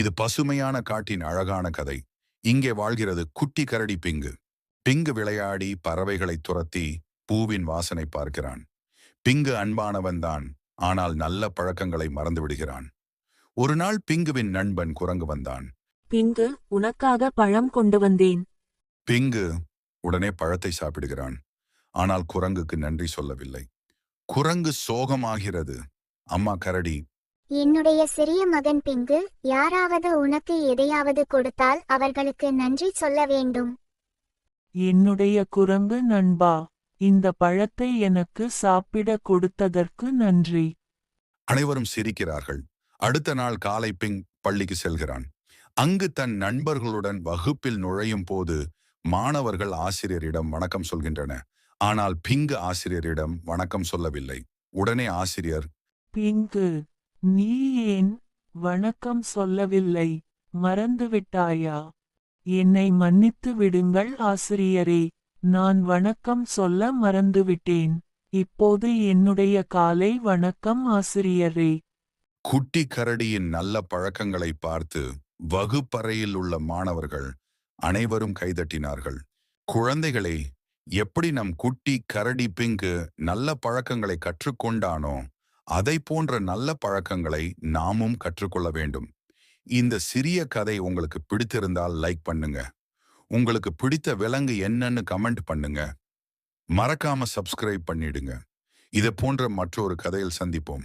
இது பசுமையான காட்டின் அழகான கதை. இங்கே வாழ்கிறது குட்டி கரடி பிங்கு. பிங்கு விளையாடி பறவைகளை துரத்தி பூவின் வாசனை பார்க்கிறான். பிங்கு அன்பானவன்தான் ஆனால் நல்ல பழக்கங்களை மறந்து விடுகிறான். ஒரு நாள் பிங்குவின் நண்பன் குரங்கு வந்தான். பிங்கு உனக்காக பழம் கொண்டு வந்தேன். பிங்கு உடனே பழத்தை சாப்பிடுகிறான். ஆனால் குரங்குக்கு நன்றி சொல்லவில்லை. குரங்கு சோகமாகிறது. அம்மா கரடி என்னுடைய சிறிய மகன் பிங்கு யாராவது உனக்கு எதையாவது கொடுத்தால் அவர்களுக்கு நன்றி சொல்ல வேண்டும். என்னுடைய குரங்கு நண்பா இந்த பழத்தை எனக்கு சாப்பிட கொடுத்ததற்கு நன்றி. அனைவரும் சிரிக்கிறார்கள். அடுத்த நாள் காலை பிங் பள்ளிக்கு செல்கிறான். அங்கு தன் நண்பர்களுடன் வகுப்பில் நுழையும் போது மாணவர்கள் ஆசிரியரிடம் வணக்கம் சொல்கின்றன. ஆனால் பிங்கு ஆசிரியரிடம் வணக்கம் சொல்லவில்லை. உடனே ஆசிரியர் பிங்கு நீ ஏன் வணக்கம் சொல்லவில்லை? மறந்துவிட்டாயா? என்னை மன்னித்து விடுங்கள் ஆசிரியரே. நான் வணக்கம் சொல்ல மறந்துவிட்டேன். இப்போது என்னுடைய காலை வணக்கம் ஆசிரியரே. குட்டி கரடியின் நல்ல பழக்கங்களை பார்த்து வகுப்பறையில் உள்ள மாணவர்கள் அனைவரும் கைதட்டினார்கள். குழந்தைகளே எப்படி நம் குட்டி கரடி பிங்கு நல்ல பழக்கங்களை கற்றுக்கொண்டானோ அதை போன்ற நல்ல பழக்கங்களை நாமும் கற்றுக்கொள்ள வேண்டும். இந்த சிறிய கதை உங்களுக்கு பிடித்திருந்தால் லைக் பண்ணுங்க. உங்களுக்கு பிடித்த விலங்கு என்னன்னு கமெண்ட் பண்ணுங்க. மறக்காம சப்ஸ்கிரைப் பண்ணிடுங்க. இதை போன்ற மற்றொரு கதையில் சந்திப்போம்.